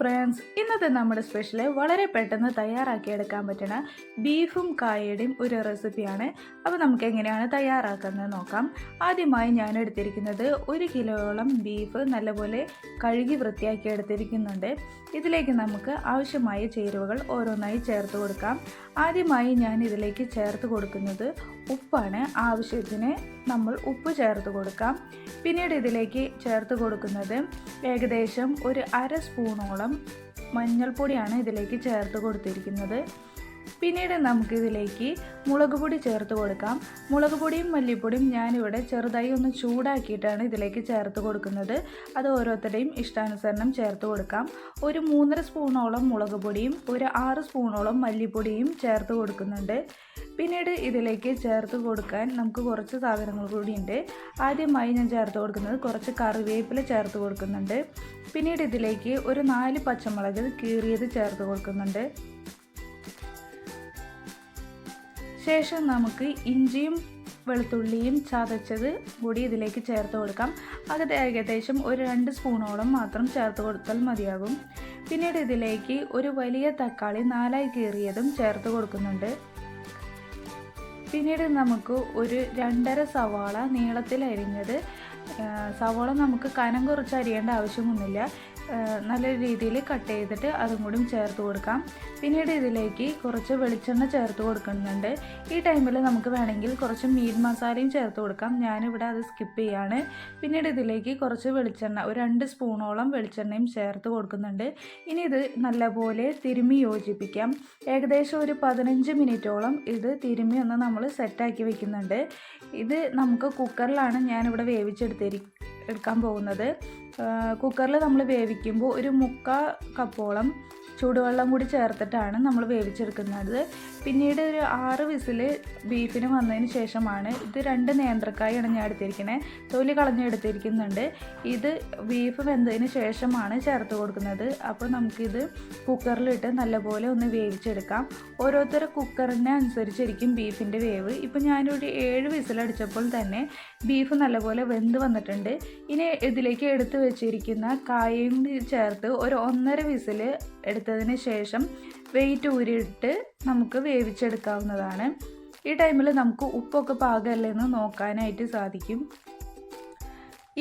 Friends ഇന്നത്തെ നമ്മുടെ special വളരെ പെട്ടെന്ന് തയ്യാറാക്കിയെടുക്കാൻ പറ്റുന്ന ബീഫും കായയുടെയും ഒരു റെസിപ്പിയാണ് അപ്പോൾ നമുക്ക് എങ്ങനെയാണ് തയ്യാറാക്കുന്നത് നോക്കാം. ആദ്യമായി ഞാൻ എടുത്തിരിക്കുന്നത് ഒരു കിലോയോളം ബീഫ് നല്ലപോലെ കഴുകി വൃത്തിയാക്കി എടുത്തിരിക്കുന്നുണ്ട്. ഇതിലേക്ക് നമുക്ക് ആവശ്യമായ ചേരുവകൾ ഓരോന്നായി ചേർത്ത് കൊടുക്കാം. ആദ്യമായി ഞാൻ ഇതിലേക്ക് ചേർത്ത് കൊടുക്കുന്നത് ഉപ്പാണ് ആവശ്യത്തിന് നമ്മൾ ഉപ്പ് ചേർത്ത് കൊടുക്കാം. പിന്നീട് ഇതിലേക്ക് ചേർത്ത് കൊടുക്കുന്നത് ഏകദേശം ഒരു അര സ്പൂണോളം മഞ്ഞൾപ്പൊടിയാണ് ഇതിലേക്ക് ചേർത്ത് കൊടുത്തിരിക്കുന്നത്. പിന്നീട് നമുക്കിതിലേക്ക് മുളക് പൊടി ചേർത്ത് കൊടുക്കാം. മുളക് പൊടിയും മല്ലിപ്പൊടിയും ഞാനിവിടെ ചെറുതായി ഒന്ന് ചൂടാക്കിയിട്ടാണ് ഇതിലേക്ക് ചേർത്ത് കൊടുക്കുന്നത്. അത് ഓരോരുത്തരുടെയും ഇഷ്ടാനുസരണം ചേർത്ത് കൊടുക്കാം. ഒരു മൂന്നര സ്പൂണോളം മുളക് പൊടിയും ഒരു ആറ് സ്പൂണോളം മല്ലിപ്പൊടിയും ചേർത്ത് കൊടുക്കുന്നുണ്ട്. പിന്നീട് ഇതിലേക്ക് ചേർത്ത് കൊടുക്കാൻ നമുക്ക് കുറച്ച് സാധനങ്ങൾ കൂടിയുണ്ട്. ആദ്യമായി ഞാൻ ചേർത്ത് കൊടുക്കുന്നത് കുറച്ച് കറിവേപ്പില ചേർത്ത് കൊടുക്കുന്നുണ്ട്. പിന്നീട് ഇതിലേക്ക് ഒരു നാല് പച്ചമുളക് കീറിയത് ചേർത്ത് കൊടുക്കുന്നുണ്ട്. ശേഷം നമുക്ക് ഇഞ്ചിയും വെളുത്തുള്ളിയും ചതച്ചത് കൂടി ഇതിലേക്ക് ചേർത്ത് കൊടുക്കാം. അത് ഏകദേശം ഒരു രണ്ട് സ്പൂണോളം മാത്രം ചേർത്ത് കൊടുത്താൽ മതിയാകും. പിന്നീട് ഇതിലേക്ക് ഒരു വലിയ തക്കാളി നാലായി കീറിയതും ചേർത്ത് കൊടുക്കുന്നുണ്ട്. പിന്നീട് നമുക്ക് ഒരു രണ്ടര സവാള നീളത്തിൽ അരിഞ്ഞത് സവാള നമുക്ക് കനം കുറച്ച് അരിയേണ്ട ആവശ്യമൊന്നുമില്ല. നല്ല രീതിയിൽ കട്ട് ചെയ്തിട്ട് അതും കൂടി ചേർത്ത് കൊടുക്കാം. പിന്നീട് ഇതിലേക്ക് കുറച്ച് വെളിച്ചെണ്ണ ചേർത്ത് കൊടുക്കുന്നുണ്ട്. ഈ ടൈമിൽ നമുക്ക് വേണമെങ്കിൽ കുറച്ച് മീറ്റ് മസാലയും ചേർത്ത് കൊടുക്കാം. ഞാനിവിടെ അത് സ്കിപ്പ് ചെയ്യാണ്. പിന്നീട് ഇതിലേക്ക് കുറച്ച് വെളിച്ചെണ്ണ ഒരു രണ്ട് സ്പൂണോളം വെളിച്ചെണ്ണയും ചേർത്ത് കൊടുക്കുന്നുണ്ട്. ഇനി ഇത് നല്ലപോലെ തിരുമി യോജിപ്പിക്കാം. ഏകദേശം ഒരു പതിനഞ്ച് മിനിറ്റോളം ഇത് തിരുമി ഒന്ന് നമ്മൾ സെറ്റാക്കി വെക്കുന്നുണ്ട്. ഇത് നമുക്ക് കുക്കറിലാണ് ഞാനിവിടെ വേവിച്ചെടുത്തിരി എടുക്കാൻ പോകുന്നത്. കുക്കറിൽ നമ്മൾ വേവിക്കുമ്പോൾ ഒരു മുക്കാൽ കപ്പോളം ചൂടുവെള്ളം കൂടി ചേർത്തിട്ടാണ് നമ്മൾ വേവിച്ചെടുക്കുന്നത്. പിന്നീട് ഒരു ആറ് വിസിൽ ബീഫിന് വന്നതിന് ശേഷമാണ് ഇത് രണ്ട് നേന്ത്രക്കായാണ് ഞാൻ എടുത്തിരിക്കുന്നത് തൊലി കളഞ്ഞെടുത്തിരിക്കുന്നുണ്ട് ഇത് ബീഫ് വെന്തതിന് ശേഷമാണ് ചേർത്ത് കൊടുക്കുന്നത്. അപ്പോൾ നമുക്കിത് കുക്കറിലിട്ട് നല്ലപോലെ ഒന്ന് വേവിച്ചെടുക്കാം. ഓരോരുത്തരെ കുക്കറിനെ അനുസരിച്ചിരിക്കും ബീഫിന്റെ വേവ്. ഇപ്പോൾ ഞാനൊരു ഏഴ് വിസിലടിച്ചപ്പോൾ തന്നെ ബീഫ് നല്ലപോലെ വെന്ത് വന്നിട്ടുണ്ട്. ഇനി ഇതിലേക്ക് എടുത്ത് വെച്ചിരിക്കുന്ന കായയും ചേർത്ത് ഒരു ഒന്നര വിസിൽ എടുത്തതിന് ശേഷം വെയിറ്റ് ഊരിയിട്ട് നമുക്ക് വേവിച്ചെടുക്കാവുന്നതാണ്. ഈ ടൈമിൽ നമുക്ക് ഉപ്പൊക്കെ പാകമല്ലേ എന്ന് നോക്കാനായിട്ട് സാധിക്കും.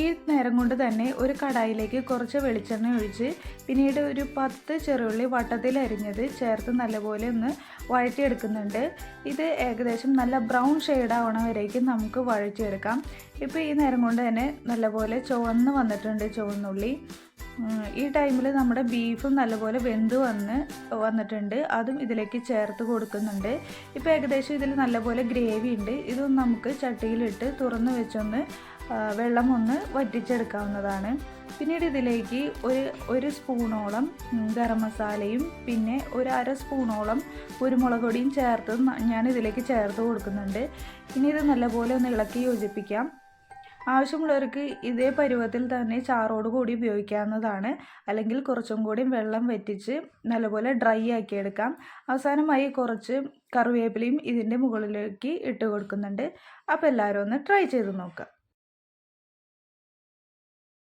ഈ നേരം കൊണ്ട് തന്നെ ഒരു കടായിലേക്ക് കുറച്ച് വെളിച്ചെണ്ണ ഒഴിച്ച് പിന്നീട് ഒരു പത്ത് ചെറുള്ളി വട്ടത്തിൽ അരിഞ്ഞത് ചേർത്ത് നല്ലപോലെ ഒന്ന് വഴറ്റിയെടുക്കുന്നുണ്ട്. ഇത് ഏകദേശം നല്ല ബ്രൗൺ ഷെയ്ഡ് ആവണ വരേക്കും നമുക്ക് വഴറ്റിയെടുക്കാം. ഇപ്പോൾ ഈ നേരം കൊണ്ട് തന്നെ നല്ലപോലെ ചുവന്ന് വന്നിട്ടുണ്ട് ചുവന്നുള്ളി. ഈ ടൈമിൽ നമ്മുടെ ബീഫും നല്ലപോലെ വെന്ത് വന്ന് വന്നിട്ടുണ്ട്. അതും ഇതിലേക്ക് ചേർത്ത് കൊടുക്കുന്നുണ്ട്. ഇപ്പോൾ ഏകദേശം ഇതിൽ നല്ലപോലെ ഗ്രേവി ഉണ്ട്. ഇതൊന്ന് നമുക്ക് ചട്ടിയിലിട്ട് തുറന്ന് വെച്ചൊന്ന് വെള്ളം ഒന്ന് വറ്റിച്ചെടുക്കാവുന്നതാണ്. പിന്നീട് ഇതിലേക്ക് ഒരു ഒരു സ്പൂണോളം ഗരം മസാലയും പിന്നെ ഒരു അര സ്പൂണോളം കുരുമുളക് പൊടിയും ചേർത്ത് ഞാൻ ഇതിലേക്ക് ചേർത്ത് കൊടുക്കുന്നുണ്ട്. ഇനി ഇത് നല്ലപോലെ ഒന്ന് ഇളക്കി യോജിപ്പിക്കാം. ആവശ്യമുള്ളവർക്ക് ഇതേ പരുവത്തിൽ തന്നെ ചാറോട് കൂടി ഉപയോഗിക്കാവുന്നതാണ്. അല്ലെങ്കിൽ കുറച്ചും കൂടി വെള്ളം വറ്റിച്ച് നല്ലപോലെ ഡ്രൈ ആക്കി എടുക്കാം. അവസാനമായി കുറച്ച് കറിവേപ്പിലയും ഇതിന്റെ മുകളിലേക്ക് ഇട്ട് കൊടുക്കുന്നുണ്ട്. അപ്പോൾ എല്ലാവരും ഒന്ന് ട്രൈ ചെയ്ത് നോക്കാം.